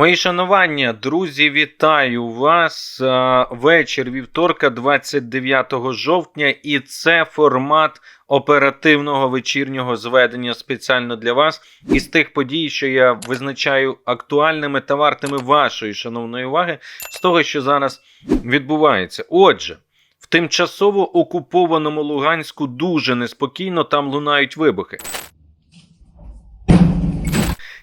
Мої шанування, друзі, вітаю вас. Вечір вівторка, 29 жовтня, і це формат оперативного вечірнього зведення спеціально для вас із тих подій, що я визначаю актуальними та вартими вашої шановної уваги з того, що зараз відбувається. Отже. В тимчасово окупованому Луганську дуже неспокійно там лунають вибухи.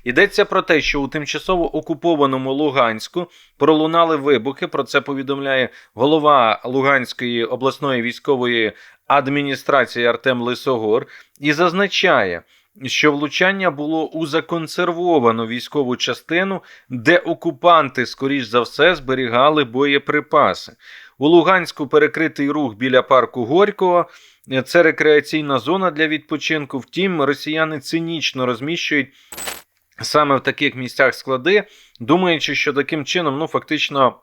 Йдеться про те, що у тимчасово окупованому Луганську пролунали вибухи. Про це повідомляє голова Луганської обласної військової адміністрації Артем Лисогор і зазначає, що влучання було у законсервовану військову частину, де окупанти, скоріш за все, зберігали боєприпаси. У Луганську перекритий рух біля парку Горького. Це рекреаційна зона для відпочинку. Втім, росіяни цинічно розміщують саме в таких місцях склади, думаючи, що таким чином ну, фактично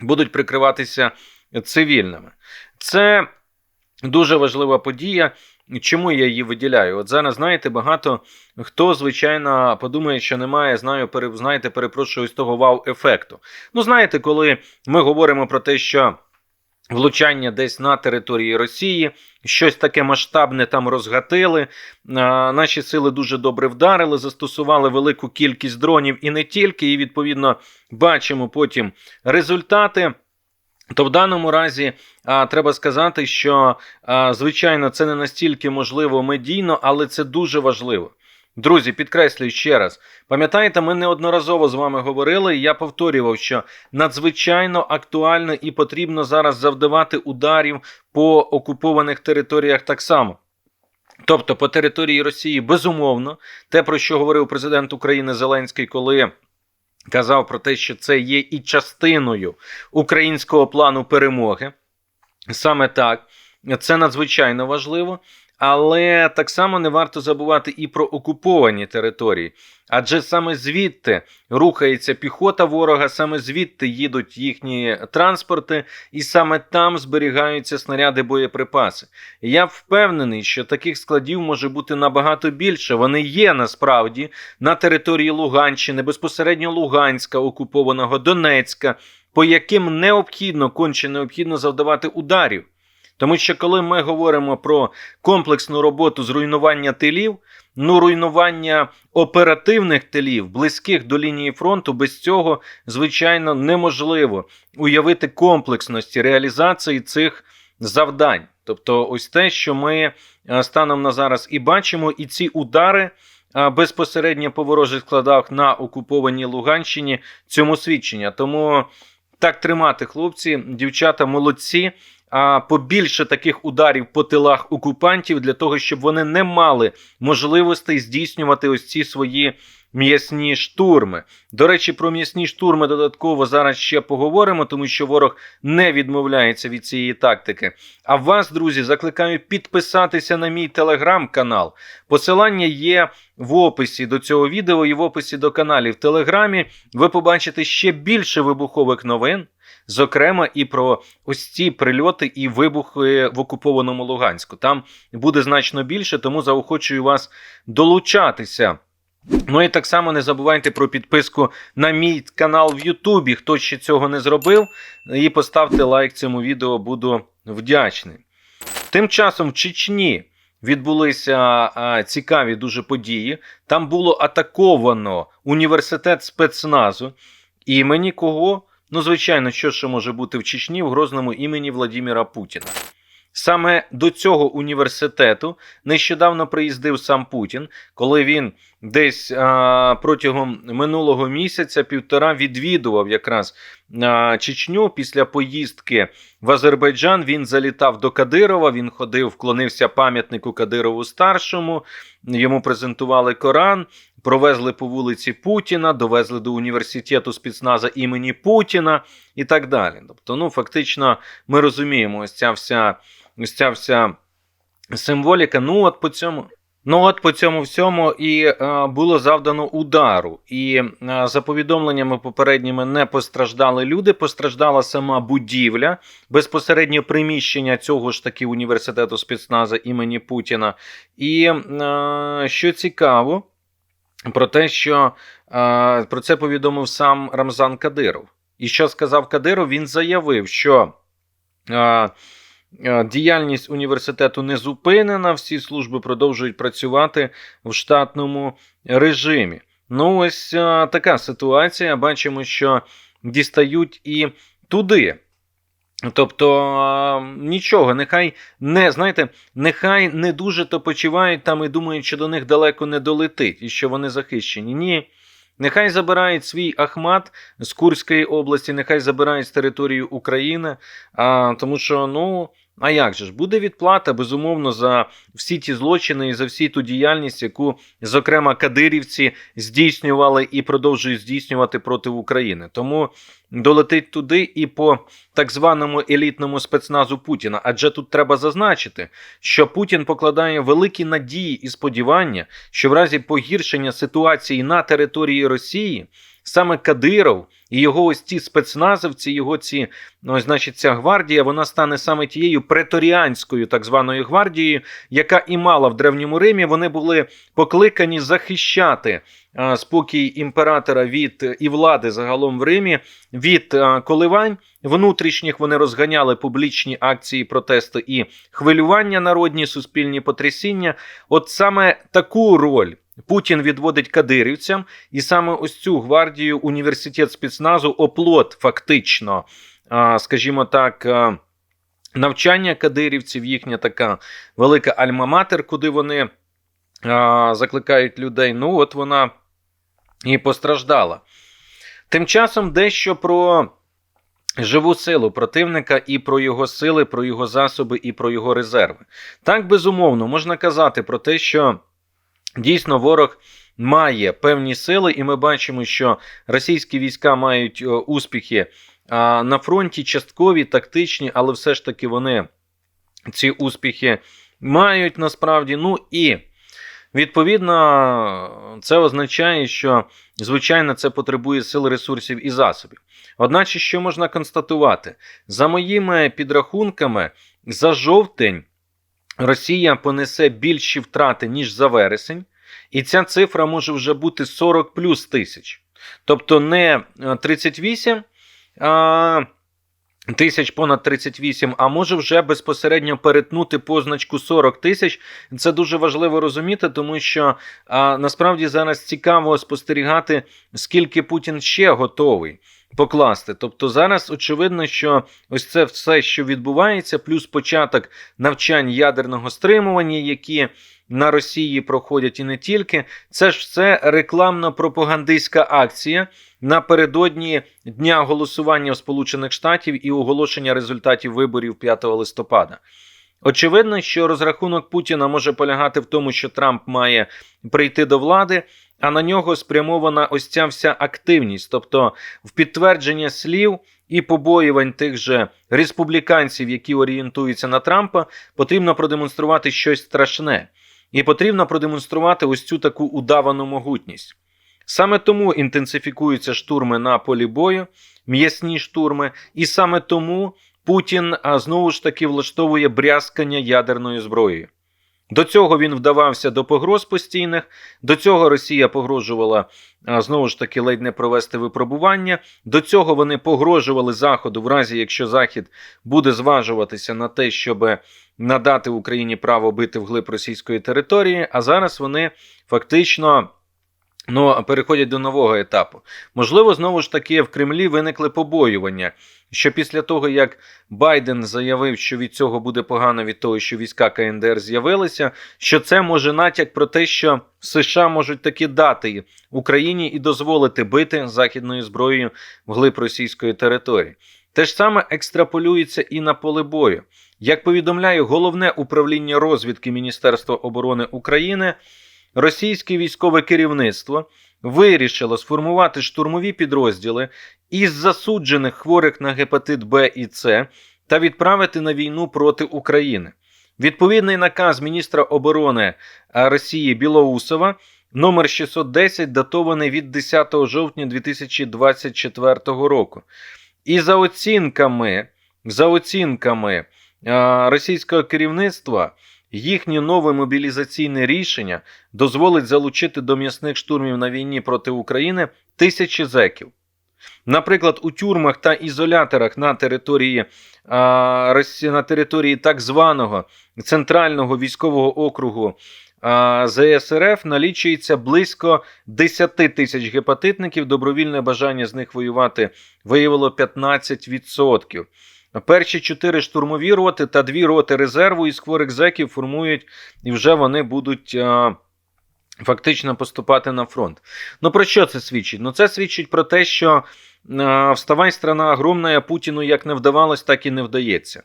будуть прикриватися цивільними. Це дуже важлива подія. Чому я її виділяю? От зараз, знаєте, багато хто, звичайно, подумає, що немає, знаю, знаєте, перепрошую з того вау-ефекту. Ну, знаєте, коли ми говоримо про те, що влучання десь на території Росії, щось таке масштабне там розгатили. Наші сили дуже добре вдарили, застосували велику кількість дронів і не тільки, і відповідно бачимо потім результати. То в даному разі а, треба сказати, що а, звичайно це не настільки можливо медійно, але це дуже важливо. Друзі, підкреслюю ще раз. Пам'ятаєте, ми неодноразово з вами говорили, і я повторював, що надзвичайно актуально і потрібно зараз завдавати ударів по окупованих територіях так само. Тобто по території Росії, безумовно, те, про що говорив президент України Зеленський, коли казав про те, що це є і частиною українського плану перемоги. Саме так, це надзвичайно важливо. Але так само не варто забувати і про окуповані території, адже саме звідти рухається піхота ворога, саме звідти їдуть їхні транспорти, і саме там зберігаються снаряди боєприпаси. Я впевнений, що таких складів може бути набагато більше. Вони є насправді на території Луганщини, безпосередньо Луганська, окупованого Донецька, по яким необхідно конче необхідно завдавати ударів. Тому що коли ми говоримо про комплексну роботу з руйнування тилів, ну руйнування оперативних тилів, близьких до лінії фронту, без цього, звичайно, неможливо уявити комплексності реалізації цих завдань. Тобто, ось те, що ми е, станом на зараз і бачимо, і ці удари. е, Безпосередньо по ворожих складах на окупованій Луганщині цьому свідчення. Тому так тримати, хлопці, дівчата, молодці а, побільше таких ударів по тилах окупантів для того, щоб вони не мали можливостей здійснювати ось ці свої м'ясні штурми. До речі, про м'ясні штурми додатково зараз ще поговоримо, тому що ворог не відмовляється від цієї тактики. А вас, друзі, закликаю підписатися на мій телеграм-канал. Посилання є в описі до цього відео і в описі до каналів в Телеграмі. Ви побачите ще більше вибухових новин. Зокрема, і про ось ці прильоти і вибухи в окупованому Луганську. Там буде значно більше, тому заохочую вас долучатися. Ну і так само не забувайте про підписку на мій канал в Ютубі. Хто ще цього не зробив, і поставте лайк цьому відео, буду вдячний. Тим часом в Чечні відбулися цікаві дуже події. Там було атаковано університет спецназу імені кого? Ну, звичайно, що ще може бути в Чечні в грозному імені Владимира Путіна. Саме до цього університету нещодавно приїздив сам Путін, коли він десь а, протягом минулого місяця півтора відвідував якраз а, Чечню. Після поїздки в Азербайджан він залітав до Кадирова. Він ходив, вклонився пам'ятнику Кадирову старшому. Йому презентували Коран. Провезли по вулиці Путіна, довезли до університету спецназа імені Путіна і так далі. Тобто, ну фактично, ми розуміємо, ось ця вся ось ця вся символіка. Ну, от по цьому. Ну, от по цьому всьому і е, було завдано удару. І е, за повідомленнями попередніми не постраждали люди, постраждала сама будівля, безпосередньо приміщення цього ж таки університету спецназа імені Путіна. І е, що цікаво. Про те, що е, про це повідомив сам Рамзан Кадиров. І що сказав Кадиров? Він заявив, що е, е, діяльність університету не зупинена, всі служби продовжують працювати в штатному режимі. Ну, ось така ситуація. Бачимо, що дістають і туди. Тобто нічого, нехай не знаєте, нехай не дуже то почувають там і думають, що до них далеко не долетить і що вони захищені. Ні. Нехай забирають свій Ахмат з Курської області, нехай забирають з території України, а, тому що, ну, а як же ж, буде відплата, безумовно, за всі ті злочини і за всі ту діяльність, яку, зокрема, кадирівці здійснювали і продовжують здійснювати проти України. Тому долетить туди і по так званому елітному спецназу Путіна. Адже тут треба зазначити, що Путін покладає великі надії і сподівання, що в разі погіршення ситуації на території Росії саме Кадиров і його ось ці спецназовці, його ці, ну, значить, ця гвардія, вона стане саме тією преторіанською так званою гвардією, яка і мала в Древньому Римі. Вони були покликані захищати спокій імператора від і влади загалом в Римі від коливань. Внутрішніх вони розганяли публічні акції протесту і хвилювання, народні суспільні потрясіння. От саме таку роль Путін відводить кадирівцям, і саме ось цю гвардію університет спецназу оплот фактично, скажімо так. Навчання кадирівців, їхня така велика альма-матер, куди вони закликають людей. Ну, от вона і постраждала. Тим часом дещо про живу силу противника і про його сили, про його засоби і про його резерви. Так, безумовно, можна казати про те, що дійсно ворог. Має певні сили, і ми бачимо, що російські війська мають о, успіхи на фронті, часткові, тактичні, але все ж таки вони ці успіхи мають насправді. Ну і відповідно це означає, що звичайно це потребує сил, ресурсів і засобів. Одначе, що можна констатувати, за моїми підрахунками, за жовтень Росія понесе більші втрати, ніж за вересень, і ця цифра може вже бути 40 плюс тисяч. Тобто не 38 а, тисяч понад 38, а може вже безпосередньо перетнути позначку 40 тисяч. Це дуже важливо розуміти, тому що а, насправді зараз цікаво спостерігати, скільки Путін ще готовий покласти. Тобто зараз очевидно, що ось це все, що відбувається, плюс початок навчань ядерного стримування, які на Росії проходять і не тільки, це ж все рекламно-пропагандистська акція напередодні дня голосування в Сполучених Штатів і оголошення результатів виборів 5 листопада. Очевидно, що розрахунок Путіна може полягати в тому, що Трамп має прийти до влади, а на нього спрямована ось ця вся активність, тобто в підтвердження слів і побоювань тих же республіканців, які орієнтуються на Трампа, потрібно продемонструвати щось страшне, і потрібно продемонструвати ось цю таку удавану могутність. Саме тому інтенсифікуються штурми на полі бою, м'ясні штурми, і саме тому Путін знову ж таки влаштовує брязкання ядерною зброєю. До цього він вдавався до погроз постійних. До цього Росія погрожувала знову ж таки ледь не провести випробування. До цього вони погрожували Заходу, в разі якщо Захід буде зважуватися на те, щоб надати Україні право бити вглиб російської території. А зараз вони фактично. Ну, переходять до нового етапу. Можливо, знову ж таки в Кремлі виникли побоювання, що після того, як Байден заявив, що від цього буде погано від того, що війська КНДР з'явилися, що це може натяк про те, що США можуть таки дати Україні і дозволити бити західною зброєю вглиб російської території. Те ж саме екстраполюється і на поле бою. Як повідомляє головне управління розвідки Міністерства оборони України російське військове керівництво вирішило сформувати штурмові підрозділи із засуджених хворих на гепатит Б і С та відправити на війну проти України. Відповідний наказ міністра оборони Росії Білоусова номер 610 датований від 10 жовтня 2024 року. І за оцінками, за оцінками російського керівництва їхнє нове мобілізаційне рішення дозволить залучити до м'ясних штурмів на війні проти України тисячі зеків. Наприклад, у тюрмах та ізоляторах на території, на території так званого центрального військового округу ЗСРФ налічується близько 10 тисяч гепатитників. Добровільне бажання з них воювати виявило 15%. Перші чотири штурмові роти та дві роти резерву із хворих зеків формують, і вже вони будуть а, фактично поступати на фронт. Ну про що це свідчить? Ну це свідчить про те, що а, вставай страна огромна, а Путіну як не вдавалось, так і не вдається.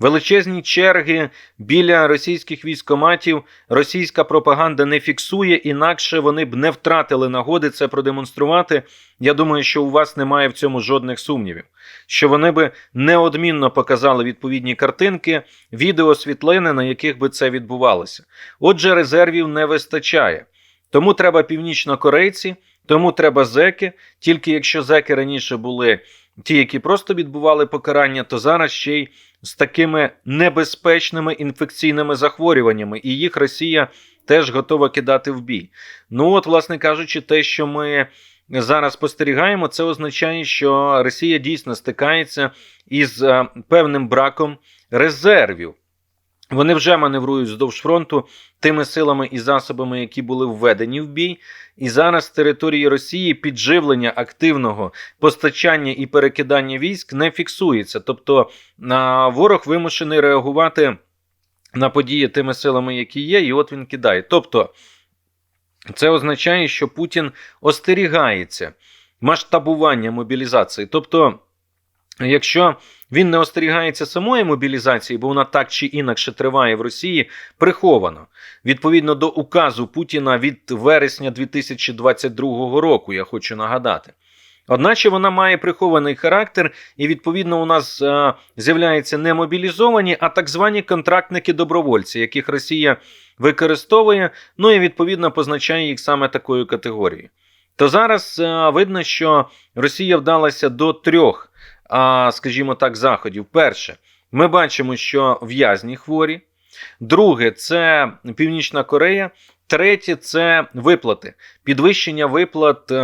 Величезні черги біля російських військоматів російська пропаганда не фіксує, інакше вони б не втратили нагоди це продемонструвати. Я думаю, що у вас немає в цьому жодних сумнівів. Що вони би неодмінно показали відповідні картинки, відео, світлини, на яких би це відбувалося. Отже, резервів не вистачає. Тому треба північнокорейці, тому треба зеки. Тільки якщо зеки раніше були ті, які просто відбували покарання, то зараз ще й з такими небезпечними інфекційними захворюваннями, і їх Росія теж готова кидати в бій. Ну от, власне кажучи, те, що ми зараз спостерігаємо, це означає, що Росія дійсно стикається із е, певним браком резервів. Вони вже маневрують вздовж фронту тими силами і засобами, які були введені в бій. І зараз території Росії підживлення активного постачання і перекидання військ не фіксується. Тобто а, ворог вимушений реагувати на події тими силами, які є, і от він кидає. Тобто, це означає, що Путін остерігається масштабування мобілізації. Тобто, якщо він не остерігається самої мобілізації, бо вона так чи інакше триває в Росії, приховано. Відповідно до указу Путіна від вересня 2022 року, я хочу нагадати. Одначе вона має прихований характер, і відповідно у нас е, з'являються не мобілізовані, а так звані контрактники-добровольці, яких Росія використовує, ну і відповідно позначає їх саме такою категорією. То зараз е, видно, що Росія вдалася до трьох, скажімо так, заходів. Перше, ми бачимо, що в'язні хворі. Друге, це Північна Корея. Третє це виплати, підвищення виплат е,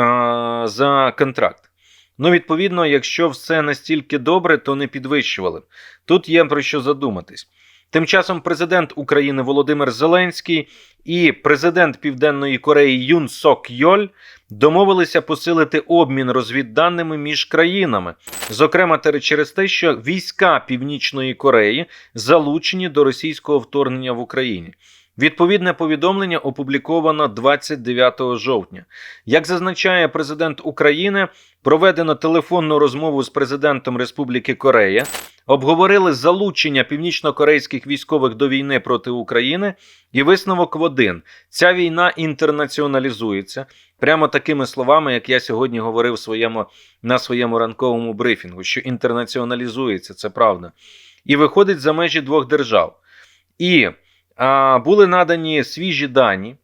за контракт. Ну, відповідно, якщо все настільки добре, то не підвищували. Тут є про що задуматись. Тим часом президент України Володимир Зеленський і президент Південної Кореї Юн Сок Йоль домовилися посилити обмін розвідданими між країнами, зокрема через те, що війська Північної Кореї залучені до російського вторгнення в Україні. Відповідне повідомлення опубліковано 29 жовтня. Як зазначає президент України, проведено телефонну розмову з президентом Республіки Корея, обговорили залучення північно-корейських військових до війни проти України, і висновок в один: ця війна інтернаціоналізується. Прямо такими словами, як я сьогодні говорив своєму, на своєму ранковому брифінгу, що інтернаціоналізується, це правда, і виходить за межі двох держав. І були надані свіжі дані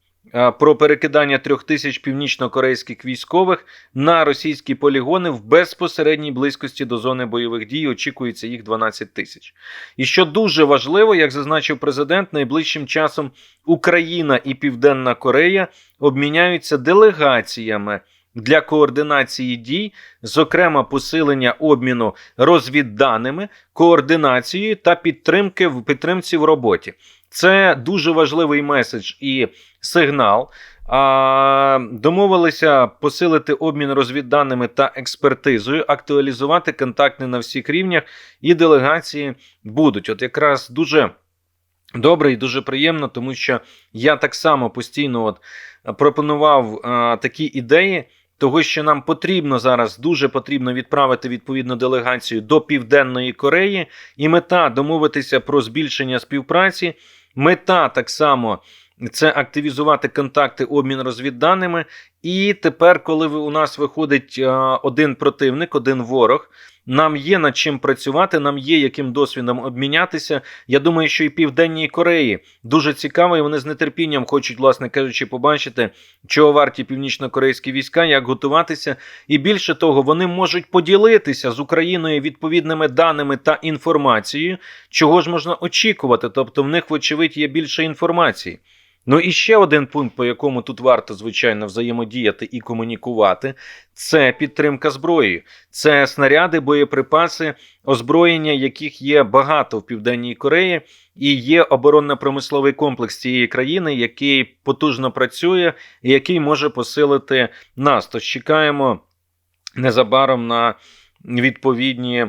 про перекидання трьох тисяч північно-корейських військових на російські полігони в безпосередній близькості до зони бойових дій. Очікується їх 12 тисяч. І що дуже важливо, як зазначив президент, найближчим часом Україна і Південна Корея обміняються делегаціями. Для координації дій, зокрема посилення обміну розвідданими, координацією та підтримки в підтримці в роботі. Це дуже важливий меседж і сигнал. А, Домовилися посилити обмін розвідданими та експертизою, актуалізувати контакти на всіх рівнях, і делегації будуть. От якраз дуже добре і дуже приємно, тому що я так само постійно от пропонував такі ідеї. Того, що нам потрібно зараз дуже потрібно відправити відповідну делегацію до Південної Кореї, і мета домовитися про збільшення співпраці. Мета так само це активізувати контакти, обмін розвідданими. І тепер, коли у нас виходить один противник, один ворог, Нам є над чим працювати, нам є яким досвідом обмінятися. Я думаю, що і Південній Кореї дуже цікаво, і вони з нетерпінням хочуть, власне кажучи, побачити, чого варті північно-корейські війська, як готуватися. І більше того, вони можуть поділитися з Україною відповідними даними та інформацією, чого ж можна очікувати. Тобто, в них, вочевидь, є більше інформації. Ну і ще один пункт, по якому тут варто, звичайно, взаємодіяти і комунікувати, це підтримка зброї, це снаряди, боєприпаси, озброєння, яких є багато в Південній Кореї, і є оборонно-промисловий комплекс цієї країни, який потужно працює і який може посилити нас. Тож чекаємо незабаром на відповідні.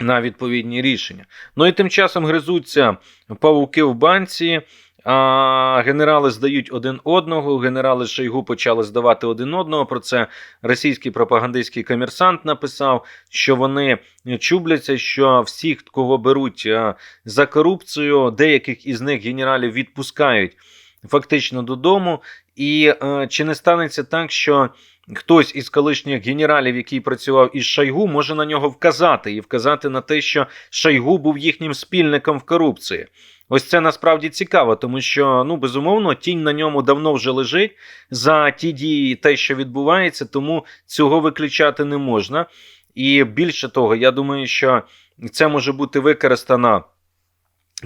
На відповідні рішення. Ну і тим часом гризуться павуки в банці. А генерали здають один одного. Генерали Шойгу почали здавати один одного. Про це російський пропагандистський комерсант написав, що вони чубляться, що всіх, кого беруть а, за корупцію, деяких із них генералів відпускають фактично додому. І а, чи не станеться так, що хтось із колишніх генералів, який працював із Шойгу, може на нього вказати і вказати на те, що Шойгу був їхнім спільником в корупції. Ось це насправді цікаво, тому що ну безумовно тінь на ньому давно вже лежить за ті дії, те, що відбувається, тому цього виключати не можна. І більше того, я думаю, що це може бути використано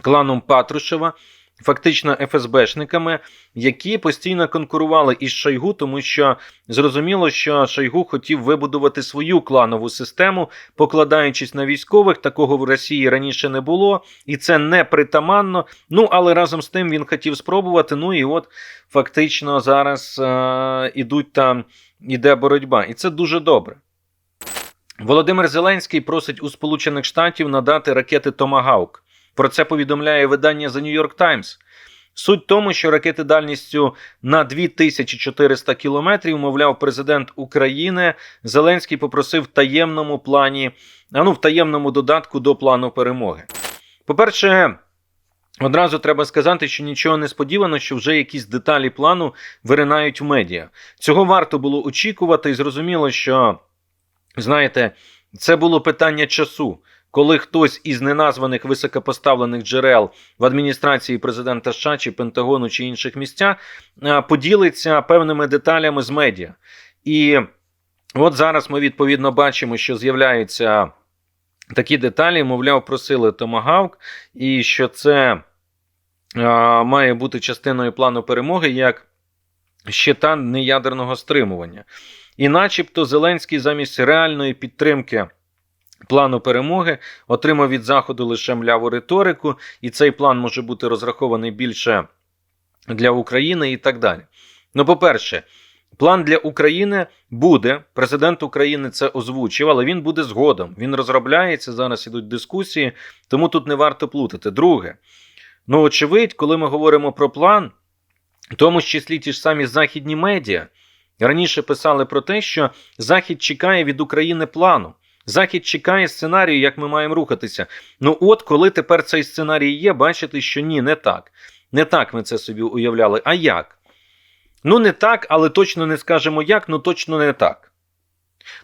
кланом Патрушева. Фактично ФСБшниками, які постійно конкурували із Шойгу, тому що зрозуміло, що Шойгу хотів вибудувати свою кланову систему, покладаючись на військових. Такого в Росії раніше не було, і це не притаманно. Ну але разом з тим він хотів спробувати. Ну і от фактично зараз е- ідуть там, іде боротьба, і це дуже добре. Володимир Зеленський просить у Сполучених Штатів надати ракети Томагавк. Про це повідомляє видання The New York Times. Суть тому, що ракети дальністю на 2400 кілометрів, мовляв, президент України Зеленський попросив в таємному плані, а ну в таємному додатку до плану перемоги. По-перше, одразу треба сказати, що нічого не сподівано, що вже якісь деталі плану виринають в медіа. Цього варто було очікувати, і зрозуміло, що знаєте, це було питання часу коли хтось із неназваних високопоставлених джерел в адміністрації президента США чи Пентагону чи інших місцях поділиться певними деталями з медіа. І от зараз ми відповідно бачимо, що з'являються такі деталі, мовляв, просили Томагавк, і що це має бути частиною плану перемоги як щита неядерного стримування. І начебто Зеленський замість реальної підтримки плану перемоги отримав від заходу лише мляву риторику, і цей план може бути розрахований більше для України і так далі. Ну, по-перше, план для України буде. Президент України це озвучив, але він буде згодом. Він розробляється. Зараз ідуть дискусії, тому тут не варто плутати. Друге, ну очевидь, коли ми говоримо про план, в тому ж числі ті ж самі західні медіа. Раніше писали про те, що Захід чекає від України плану. Захід чекає сценарію, як ми маємо рухатися. Ну, от коли тепер цей сценарій є, бачите, що ні, не так. Не так ми це собі уявляли. А як? Ну, не так, але точно не скажемо як, ну точно не так.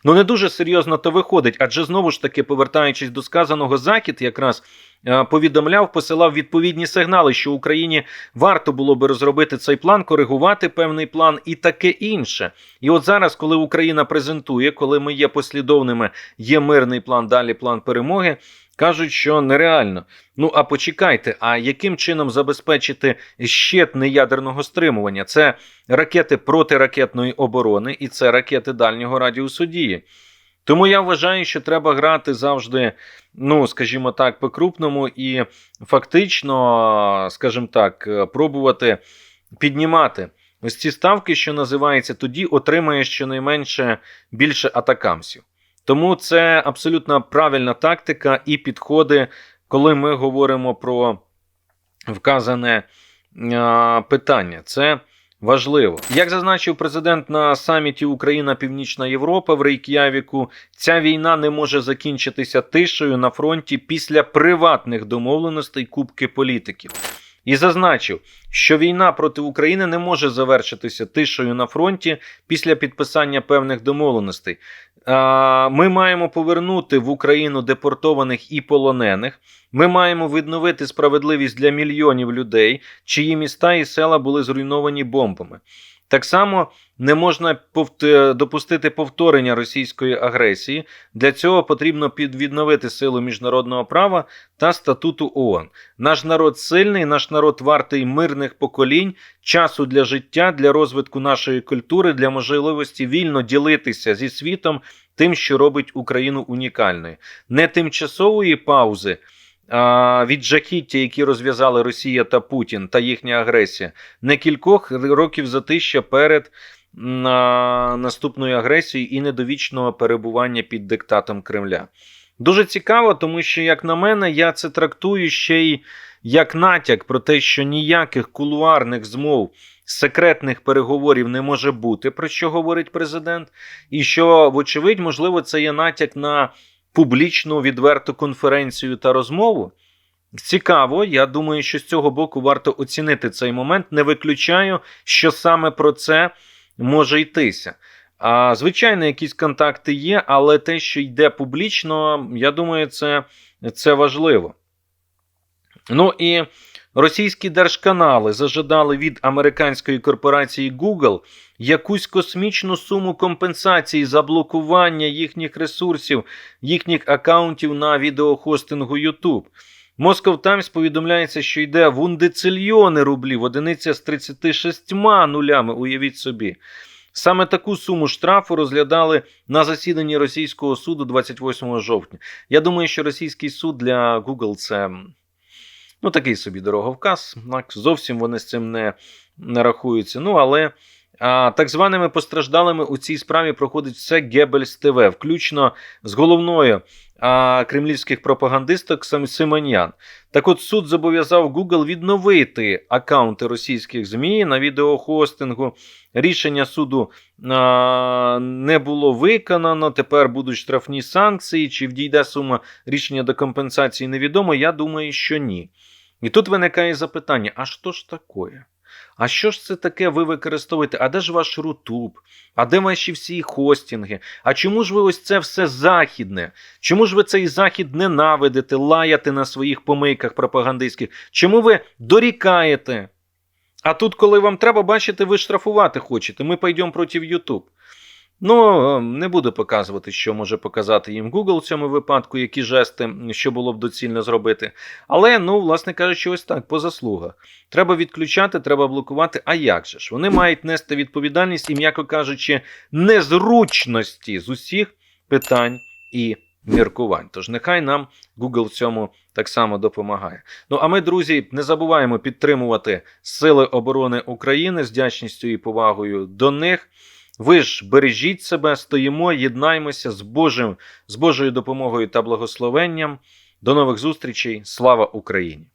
Ну, не дуже серйозно то виходить, адже знову ж таки, повертаючись до сказаного, Захід якраз е, повідомляв, посилав відповідні сигнали, що Україні варто було би розробити цей план, коригувати певний план і таке інше. І от зараз, коли Україна презентує, коли ми є послідовними, є мирний план, далі план перемоги. Кажуть, що нереально. Ну а почекайте, а яким чином забезпечити щит неядерного стримування? Це ракети протиракетної оборони і це ракети дальнього радіусу дії. Тому я вважаю, що треба грати завжди, ну скажімо так, по-крупному і фактично, скажімо так, пробувати піднімати ось ці ставки, що називається, тоді отримає щонайменше більше атакамсів. Тому це абсолютно правильна тактика і підходи, коли ми говоримо про вказане питання. Це важливо. Як зазначив президент на саміті Україна Північна Європа в Рейк'явіку, ця війна не може закінчитися тишею на фронті після приватних домовленостей кубки політиків. І зазначив, що війна проти України не може завершитися тишею на фронті після підписання певних домовленостей. Ми маємо повернути в Україну депортованих і полонених. Ми маємо відновити справедливість для мільйонів людей, чиї міста і села були зруйновані бомбами. Так само не можна повт- допустити повторення російської агресії. Для цього потрібно підвідновити силу міжнародного права та статуту ООН. Наш народ сильний, наш народ вартий мирних поколінь, часу для життя, для розвитку нашої культури, для можливості вільно ділитися зі світом тим, що робить Україну унікальною. Не тимчасової паузи. Від жахіття, які розв'язали Росія та Путін та їхня агресія, не кількох років затища перед наступною агресією і недовічного перебування під диктатом Кремля. Дуже цікаво, тому що, як на мене, я це трактую ще й як натяк про те, що ніяких кулуарних змов, секретних переговорів не може бути, про що говорить президент, і що, вочевидь, можливо, це є натяк на публічну відверту конференцію та розмову. Цікаво, я думаю, що з цього боку варто оцінити цей момент. Не виключаю, що саме про це може йтися. А, звичайно, якісь контакти є, але те, що йде публічно, я думаю, це, це важливо. Ну і російські держканали зажадали від американської корпорації Google якусь космічну суму компенсації за блокування їхніх ресурсів, їхніх акаунтів на відеохостингу YouTube. Moscow Times повідомляється, що йде в ундецильйони рублів, одиниця з 36 нулями, уявіть собі. Саме таку суму штрафу розглядали на засіданні російського суду 28 жовтня. Я думаю, що російський суд для Google це ну, такий собі дороговказ. Зовсім вони з цим не, не рахуються. Ну, але а, так званими постраждалими у цій справі проходить все Гебельс ТВ, включно з головною а, кремлівських пропагандисток Симонян. Так от суд зобов'язав Google відновити акаунти російських ЗМІ на відеохостингу. Рішення суду а, не було виконано. Тепер будуть штрафні санкції. Чи вдійде сума рішення до компенсації, невідомо. Я думаю, що ні. І тут виникає запитання: а що ж таке? А що ж це таке ви використовуєте? А де ж ваш Рутуб? А де ваші всі хостінги? А чому ж ви ось це все західне? Чому ж ви цей захід ненавидите, лаяти на своїх помийках пропагандистських? Чому ви дорікаєте? А тут, коли вам треба бачити, ви штрафувати хочете. Ми пойдемо проти YouTube. Ну, е, не буду показувати, що може показати їм Google в цьому випадку, які жести, що було б доцільно зробити. Але, ну, власне кажучи, ось так, по заслугах. Треба відключати, треба блокувати. А як же ж? Вони мають нести відповідальність і, м'яко кажучи, незручності з усіх питань і міркувань. Тож нехай нам Google в цьому так само допомагає. Ну а ми, друзі, не забуваємо підтримувати Сили оборони України з вдячністю і повагою до них. Ви ж бережіть себе, стоїмо, єднаймося з Божим, з Божою допомогою та благословенням. До нових зустрічей. Слава Україні!